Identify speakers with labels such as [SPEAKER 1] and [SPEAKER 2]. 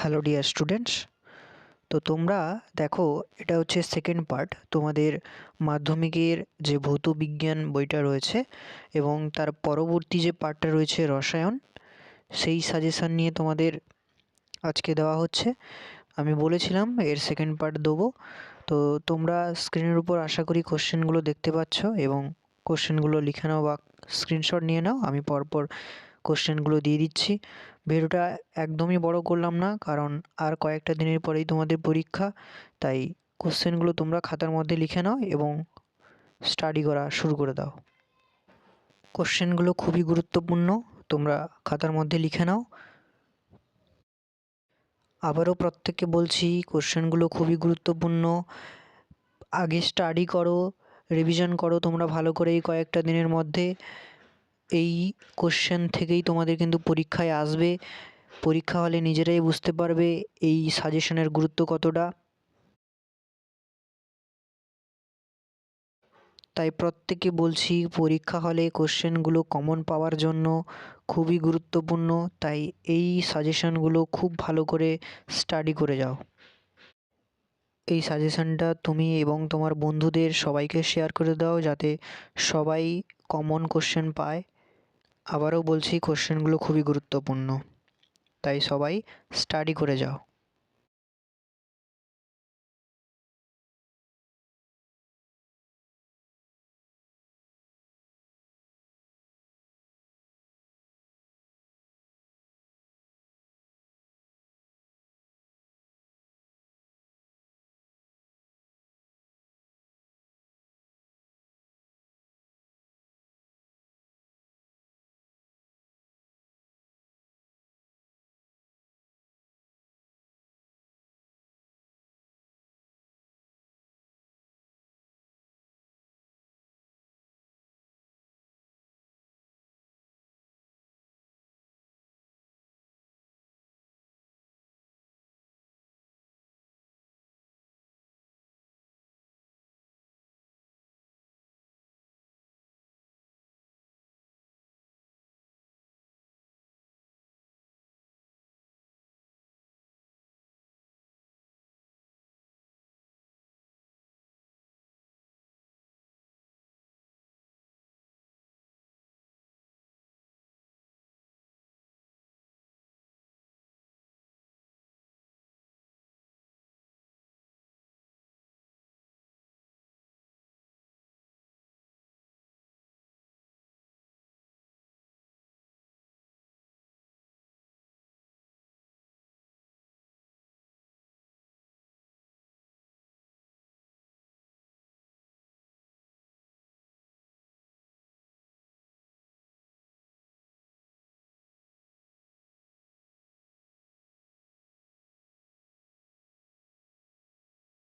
[SPEAKER 1] Hello dear students তো তোমরা দেখো, এটা হচ্ছে সেকেন্ড পার্ট তোমাদের মাধ্যমিকের যে ভৌত বিজ্ঞান বইটা রয়েছে এবং তার পরবর্তী যে পার্টটা রয়েছে রসায়ন, সেই সাজেশান নিয়ে তোমাদের আজকে দেওয়া হচ্ছে। আমি বলেছিলাম, এর সেকেন্ড পার্ট দেবো। তো তোমরা স্ক্রিনের উপর আশা করি কোশ্চেনগুলো দেখতে পাচ্ছ এবং কোশ্চেনগুলো লিখে নাও বা স্ক্রিনশট নিয়ে নাও। আমি পরপর কোশ্চেনগুলো দিয়ে দিচ্ছি। ভিডিওটা একদমই বড় করলাম না, কারণ আর কয়েকটা দিনের পরেই তোমাদের পরীক্ষা। তাই কোশ্চেনগুলো তোমরা খাতার মধ্যে লিখে নাও এবং স্টাডি করা শুরু করে দাও। কোশ্চেনগুলো খুবই গুরুত্বপূর্ণ, তোমরা খাতার মধ্যে লিখে নাও। আবারও প্রত্যেককে বলছি কোশ্চেনগুলো খুবই গুরুত্বপূর্ণ। আগে স্টাডি করো রিভিশন করো তোমরা ভালো করে এই কয়েকটা দিনের মধ্যে। এই কোশ্চেন থেকেই তোমাদের কিন্তু পরীক্ষায় আসবে। পরীক্ষা হলে নিজেরাই বুঝতে পারবে এই সাজেশনের গুরুত্ব কতটা। তাই প্রত্যেকে বলছি, পরীক্ষা হলে কোশ্চেনগুলো কমন পাওয়ার জন্য খুবই গুরুত্বপূর্ণ। তাই এই সাজেশনগুলো খুব ভালো করে স্টাডি করে যাও। এই সাজেশনটা তুমি এবং তোমার বন্ধুদের সবাইকে শেয়ার করে দাও যাতে সবাই কমন কোশ্চেন পায়। আবারও বলছি কোশ্চেনগুলো খুবই গুরুত্বপূর্ণ। তাই সবাই স্টাডি করে যাও।